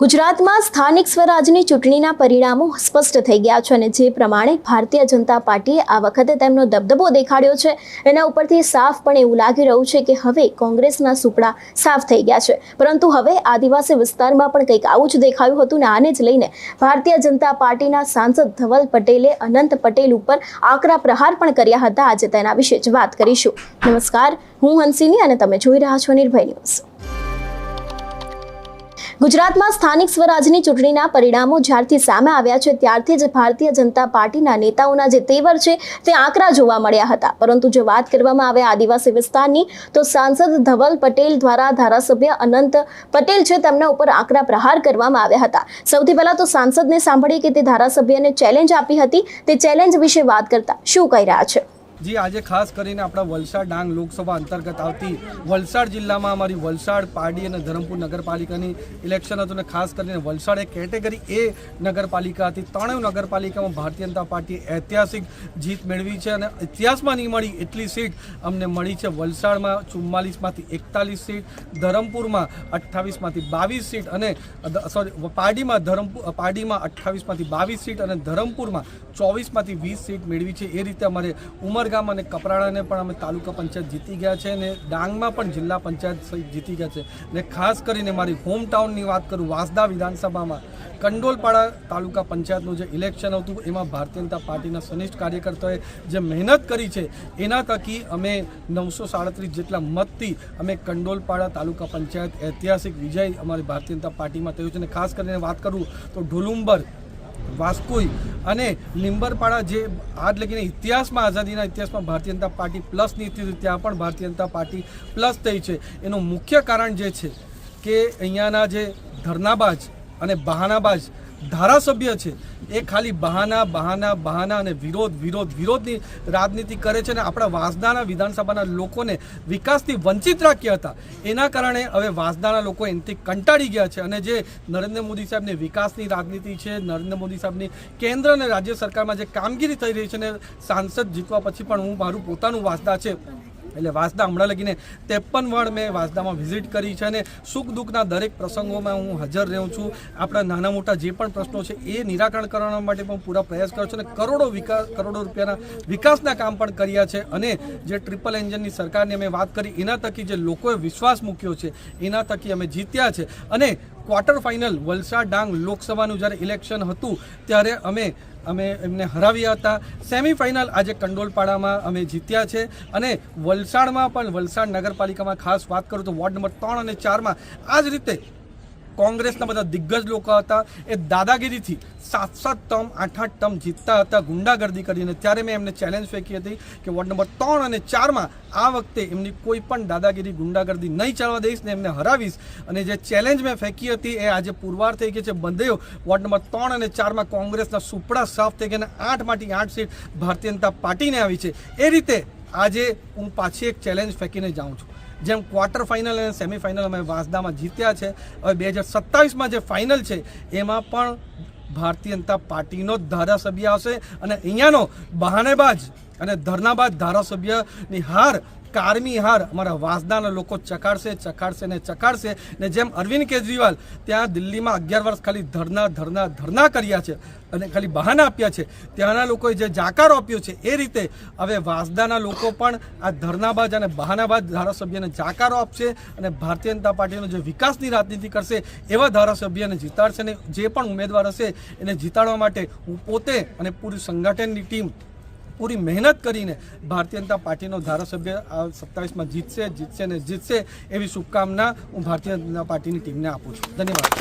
ગુજરાતમાં સ્થાનિક સ્વરાજની ચૂંટણીના પરિણામો સ્પષ્ટ થઈ ગયા છે અને જે પ્રમાણે ભારતીય જનતા પાર્ટીએ આ વખતે તેમનો દબદબો દેખાડ્યો છે. એના ઉપરથી સાફ પણ એવું લાગી રહ્યું છે કે હવે કોંગ્રેસના સુપડા સાફ થઈ ગયા છે. પરંતુ હવે આદિવાસી વિસ્તારમાં પણ કંઈક આવું જ દેખાયું હતું ને આને જ લઈને ભારતીય જનતા પાર્ટીના સાંસદ ધવલ પટેલે, અનંત પટેલ ઉપર આકરા પ્રહાર પણ કર્યા હતા. આજે તેના વિશે જ વાત કરીશું. નમસ્કાર, હું હંસિની અને તમે જોઈ રહ્યા છો નિર્ભય ન્યૂઝ. ગુજરાતમાં સ્થાનિક સ્વરાજની ચૂંટણીના પરિણામો જ્યારથી સામે આવ્યા છે, ત્યારથી જ ભારતીય જનતા પાર્ટીના નેતાઓના જે તેવર છે, તે આંકડા જોવા મળ્યા હતા. પરંતુ જો વાત કરવામાં આવે આદિવાસી વિસ્તારની, તો સાંસદ ધવલ પટેલ દ્વારા ધારાસભ્ય અનંત પટેલ છે, તેમના ઉપર આંકડા પ્રહાર કરવામાં આવ્યા હતા. સૌથી પહેલા તો સાંસદને સાંભળી કે તે ધારાસભ્યને ચેલેન્જ આપી હતી. તે ચેલેન્જ વિશે વાત કરતા શું કહી રહ્યા છે? જી આજે ખાસ કરીને આપણા વલસાડ ડાંગ લોકસભા અંતર્ગત આવતી વલસાડ જિલ્લામાં અમારી વલસાડ, પારડી અને ધરમપુર નગરપાલિકાની ઇલેક્શન હતું અને ખાસ કરીને વલસાડ એ કેટેગરી એ નગરપાલિકા હતી. ત્રણેય નગરપાલિકામાં ભારતીય જનતા પાર્ટીએ ઐતિહાસિક જીત મેળવી છે અને ઇતિહાસમાં નહીં મળી એટલી સીટ અમને મળી છે. વલસાડમાં ચુમ્માલીસમાંથી એકતાલીસ સીટ, ધરમપુરમાં અઠ્ઠાવીસમાંથી બાવીસ સીટ અને સોરી પારડીમાં ધરમપુર પારડીમાં અઠ્ઠાવીસમાંથી બાવીસ સીટ અને ધરમપુરમાં ચોવીસમાંથી વીસ સીટ મેળવી છે. એ રીતે અમારે ઉમરગામ અને કપરાડાને પણ અમે તાલુકા પંચાયત જીતી ગયા છે અને ડાંગમાં પણ જિલ્લા પંચાયત જીતી ગયા છે. અને ખાસ કરીને મારી હોમ ટાઉનની વાત કરું વાંસદા વિધાનસભામાં. કંડોલપાડા તાલુકા પંચાયતનું જે ઇલેક્શન હતું, એમાં ભારતીય જનતા પાર્ટીના સનિષ્ઠ કાર્યકર્તાઓએ જે મહેનત કરી છે, એના થકી અમે નવસો સાડત્રીસ જેટલા મતથી અમે કંડોલપાડા તાલુકા પંચાયત ઐતિહાસિક વિજય અમારી ભારતીય જનતા પાર્ટીમાં થયું છે. અને ખાસ કરીને વાત કરું તો ઢોલુંબર વાસ્કોઈ અને લીંબરપાડા જે આજ લગીને ઇતિહાસમાં આઝાદીના ઇતિહાસમાં ભારતીય જનતા પાર્ટી પ્લસની સ્થિતિ ત્યાં પણ ભારતીય જનતા પાર્ટી પ્લસ થઈ છે. એનું મુખ્ય કારણ જે છે કે અહીંયાના જે ધરનાબાજ અને બહાનાબાજ ધારાસભ્ય છે એ ખાલી બહાના બહાના બહાના અને વિરોધ વિરોધ, વિરોધની રાજનીતિ કરે છે અને આપણા વાંસદાના વિધાનસભાના લોકોને વિકાસથી વંચિત રાખ્યા હતા. એના કારણે હવે વાંસદાના લોકો એનાથી કંટાળી ગયા છે અને જે નરેન્દ્ર મોદી સાહેબની વિકાસની રાજનીતિ છે, નરેન્દ્ર મોદી સાહેબની કેન્દ્ર અને રાજ્ય સરકારમાં જે કામગીરી થઈ રહી છે ને સાંસદ જીતવા પછી પણ હું મારું પોતાનું વાંસદા છે. એટલે વાંસદા હમણાં લગીને ત્રેપન વડ મેં વાંસદામાં વિઝિટ કરી છે અને સુખ દુઃખના દરેક પ્રસંગોમાં હું હાજર રહું છું. આપણા નાના મોટા જે પણ પ્રશ્નો છે એ નિરાકરણ કરવા માટે પણ પૂરા પ્રયાસ કર્યો છે અને કરોડો વિકાસ, કરોડો રૂપિયાના વિકાસના કામ પણ કર્યા છે અને જે ટ્રિપલ એન્જિનની સરકારની અમે વાત કરી એના તકી જે લોકોએ વિશ્વાસ મૂક્યો છે એના થકી અમે જીત્યા છે અને ક્વાર્ટર ફાઇનલ વલસાડ ડાંગ લોકસભાનું જ્યારે ઇલેક્શન હતું, ત્યારે અમે અમે એમને હરાવ્યા હતા. સેમિફાઇનલ આજે કંડોલપાડામાં અમે જીત્યા છે. અને વલસાડમાં પણ, વલસાડ નગરપાલિકામાં ખાસ વાત કરું તો વોર્ડ નંબર ત્રણ અને ચારમાં આ જ રીતે કોંગ્રેસના બધા દિગ્ગજ લોકો હતા, એ દાદાગીરીથી સાત સાત ટર્મ આઠ આઠ ટર્મ જીતતા હતા, ગુંડાગર્દી કરીને. ત્યારે મેં એમને ચેલેન્જ ફેંકી હતી કે વોર્ડ નંબર ત્રણ અને ચારમાં આ વખતે એમની કોઈ પણ દાદાગીરી, ગુંડાગર્દી નહીં ચાલવા દઈશ ને એમને હરાવીશ. અને જે ચેલેન્જ મેં ફેંકી હતી એ આજે પુરવાર થઈ ગઈ છે. બંધેઓ વોર્ડ નંબર ત્રણ અને ચારમાં કોંગ્રેસના સુપડા સાફ થઈ ગયા આઠમાંથી આઠ સીટ ભારતીય જનતા પાર્ટીને આવી છે. એ રીતે આજે હું પાછી એક ચેલેન્જ ફેંકીને જાઉં છું. જેમ ક્વાર્ટર ફાઇનલ અને સેમિફાઇનલ અમે વાંસદામાં જીત્યા છે. હવે બે હજાર સત્તાવીસમાં જે ફાઇનલ છે, એમાં પણ ભારતીય જનતા પાર્ટીનો ધારાસભ્ય આવશે. અને અહીંયાનો બહાનેબાજ અને ધરનાબાજ ધારાસભ્યની હાર કારમી હાર અમારા વાંસદાના લોકો ચકાડશે ચકાડશે ને ચકાડશે. ને જેમ અરવિંદ કેજરીવાલ ત્યાં દિલ્હીમાં અગિયાર વર્ષ ખાલી ધરના ધરના ધરના કર્યા છે અને ખાલી બહાના આપ્યા છે. ત્યાંના લોકોએ જે જાકારો આપ્યો છે એ રીતે હવે વાંસદાના લોકો પણ આ ધરનાબાજ અને બહાનાબાજ ધારાસભ્યને જાકારો આપશે અને ભારતીય જનતા પાર્ટીનો જે વિકાસની રાજનીતિ કરશે એવા ધારાસભ્યને જીતાડશે અને જે પણ ઉમેદવાર હશે એને જીતાડવા માટે હું પોતે અને પૂરી સંગઠનની ટીમ પૂરી મહેનત કરીને ભારતીય જનતા પાર્ટીનો ધારાસભ્ય સત્તાવીસમાં જીતશે જીતશે ને જીતશે એવી શુભકામના હું ભારતીય જનતા પાર્ટીની ટીમને આપું છું. ધન્યવાદ.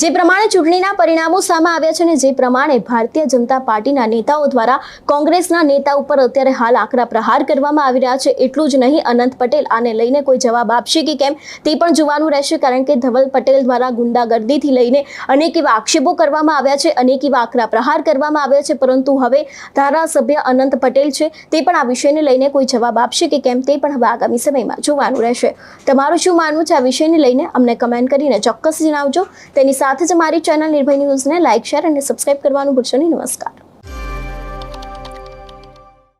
જે પ્રમાણે ચૂંટણીના પરિણામો સામે આવ્યા છે અને જે પ્રમાણે ભારતીય જનતા પાર્ટીના નેતાઓ દ્વારા કોંગ્રેસના નેતા ઉપર અત્યારે હાલ આકરા પ્રહાર કરવામાં આવી રહ્યા છે. એટલું જ નહીં, અનંત પટેલ આને લઈને કોઈ જવાબ આપશે કે કેમ તે પણ જોવાનું રહેશે કારણ કે ધવલ પટેલ દ્વારા ગુંડાગર્દીથી લઈને અનેક એવા આક્ષેપો કરવામાં આવ્યા છે, અનેક એવા આકરા પ્રહાર કરવામાં આવ્યા છે. પરંતુ હવે ધારાસભ્ય અનંત પટેલ છે. તે પણ આ વિષયને લઈને કોઈ જવાબ આપશે કે કેમ તે પણ હવે આગામી સમયમાં જોવાનું રહેશે. તમારું શું માનવું છે આ વિષયને લઈને? અમને કમેન્ટ કરીને ચોક્કસ જણાવજો. તેની સાથે જ મારી ચેનલ નિર્ભય ન્યૂઝને લાઇક શેર અને સબસ્ક્રાઇબ કરવાનું ભૂલશો નહીં. નમસ્કાર.